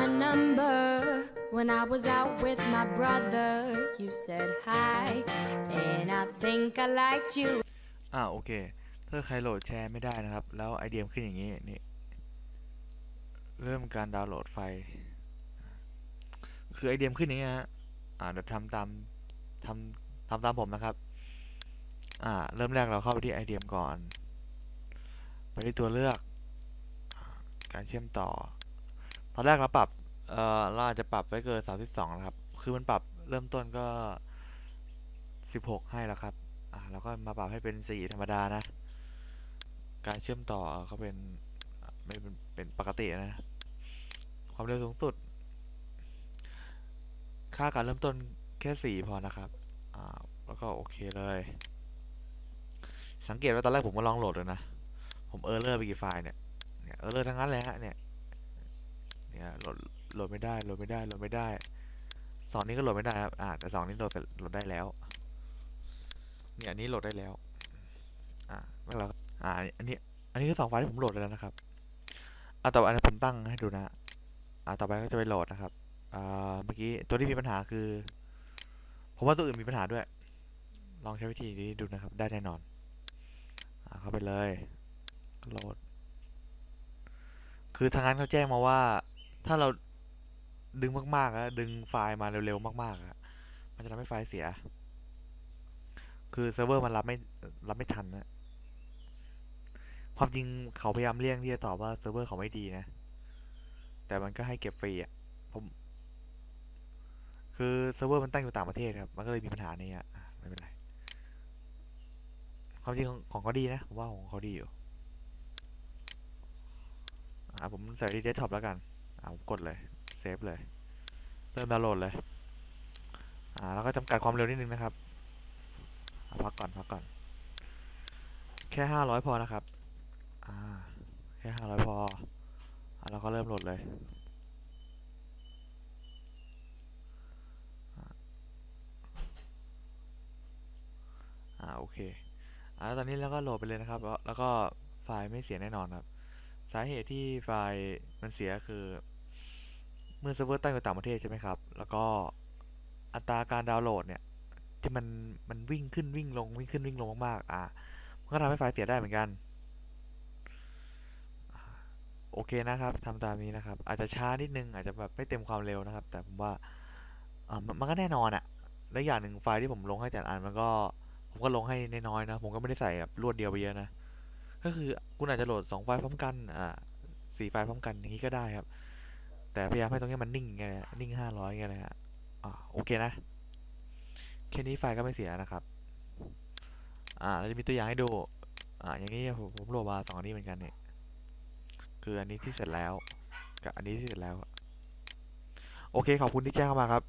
When I was out with my brother, you said hi, and I think I liked you. อ่าโอเค ถ้าใครโหลดแชร์ไม่ได้นะครับ แล้วไอเดียมขึ้นอย่างนี้นี่ เริ่มการดาวน์โหลดไฟล์ คือไอเดียมขึ้นอย่างนี้ฮะ อ่าเดี๋ยวทำตามทำทำตามผมนะครับ อ่า เริ่มแรกเราเข้าไปที่ไอเดียมก่อน ไปที่ตัวเลือก การเชื่อมต่อ ตอนแรกเราปรับ เออเราอาจจะปรับไว้เกิน32นะครับ คือมันปรับเริ่มต้นก็16ให้แล้วครับ อ่าเราก็มาปรับให้เป็นสี่ธรรมดานะ การเชื่อมต่อก็เป็นไม่เป็นเป็นปกตินะ ความเร็วสูงสุด ค่าการเริ่มต้นแค่สี่พอนะครับ อ่า แล้วก็โอเคเลย สังเกตว่าตอนแรกผมก็ลองโหลดเลยนะ ผมเออร์เลอร์ไปกี่ไฟล์เนี่ย เนี่ยเออร์เลอร์ทั้งนั้นเลยฮะเนี่ย เนี่ยโหลด โหลดไม่ได้โหลดไม่ได้โหลดไม่ได้สองนี้ก็โหลดไม่ได้ครับอ่าแต่สองนี้โหลดเสร็จโหลดได้แล้ว เนี่ยอันนี้โหลดได้แล้ว อ่าแล้วเราอ่าอันนี้ อันนี้คือสองไฟล์ที่ผมโหลดแล้วนะครับอ่าต่อไปอันนี้ผมตั้งให้ดูนะอ่าต่อไปก็จะไปโหลดนะครับอ่าเมื่อกี้ตัวที่มีปัญหาคือ ผมว่าตัวอื่นมีปัญหาด้วย ลองใช้วิธีนี้ดูนะครับ ได้แน่นอน อ่าเข้าไปเลยโหลด คือทางนั้นเขาแจ้งมาว่า ถ้าเรา ดึงมากๆแล้วดึงไฟล์มาเร็วๆมากๆอะมันจะทำให้ไฟล์เสีย คือเซิร์ฟเวอร์มันรับไม่รับไม่ทันนะความจริงเขาพยายามเลี่ยงที่จะตอบว่าเซิร์ฟเวอร์เขาไม่ดีนะ แต่มันก็ให้เก็บฟรีอะผมคือเซิร์ฟเวอร์มันตั้งอยู่ต่างประเทศครับ มันก็เลยมีปัญหานี้อะไม่เป็นไร ความจริงของของเขาดีนะ ผมว่าของเขาดีอยู่อ่าผมใส่ที่เดสก์ท็อปแล้วกันอ่าผมกดเลย เซฟเลย เริ่มดาวน์โหลดเลย อ่า แล้วก็จำกัดความเร็วนิดนึงนะครับอะพักก่อนพักก่อน แค่ห้าร้อยพอนะครับ อ่า แค่ห้าร้อยพออ่าแล้วก็เริ่มโหลดเลย อ่า โอเค อ่าตอนนี้เราก็โหลดไปเลยนะครับแล้วแล้วก็ไฟล์ไม่เสียแน่นอนครับ สาเหตุที่ไฟล์มันเสียคือ เมื่อเซิร์ฟเวอร์ตั้งอยู่ต่างประเทศใช่ไหมครับ แล้วก็อัตราการดาวน์โหลดเนี่ย ที่มันมันวิ่งขึ้นวิ่งลงวิ่งขึ้นวิ่งลงมากๆ อ่ามันก็ทำให้ไฟล์เสียได้เหมือนกัน โอเคนะครับทำตามนี้นะครับ อาจจะช้านิดนึงอาจจะแบบไม่เต็มความเร็วนะครับ แต่ผมว่าอ่ามันมันก็แน่นอนอะและอย่างหนึ่งไฟล์ที่ผมลงให้แต่ละอันมันก็ ผมก็ลงให้น้อยๆนะ ผมก็ไม่ได้ใส่แบบรวดเดียวไปเยอะนะ ก็คือคุณอาจจะโหลดสองไฟล์พร้อมกัน อ่าสี่ไฟล์พร้อมกันอย่างนี้ก็ได้ครับ แต่พยายามให้ตรงนี้มันนิ่งไงนิ่งห้าร้อยไงเลยฮะอ่าโอเคนะ แค่นี้ไฟล์ก็ไม่เสียนะครับ อ่าเราจะมีตัวอย่างให้ดู อ่า อย่างนี้ผมผมโหลดมาสองอันนี้เหมือนกันเนี่ย คืออันนี้ที่เสร็จแล้ว กับอันนี้ที่เสร็จแล้ว โอเคขอบคุณที่แจ้งเข้ามาครับ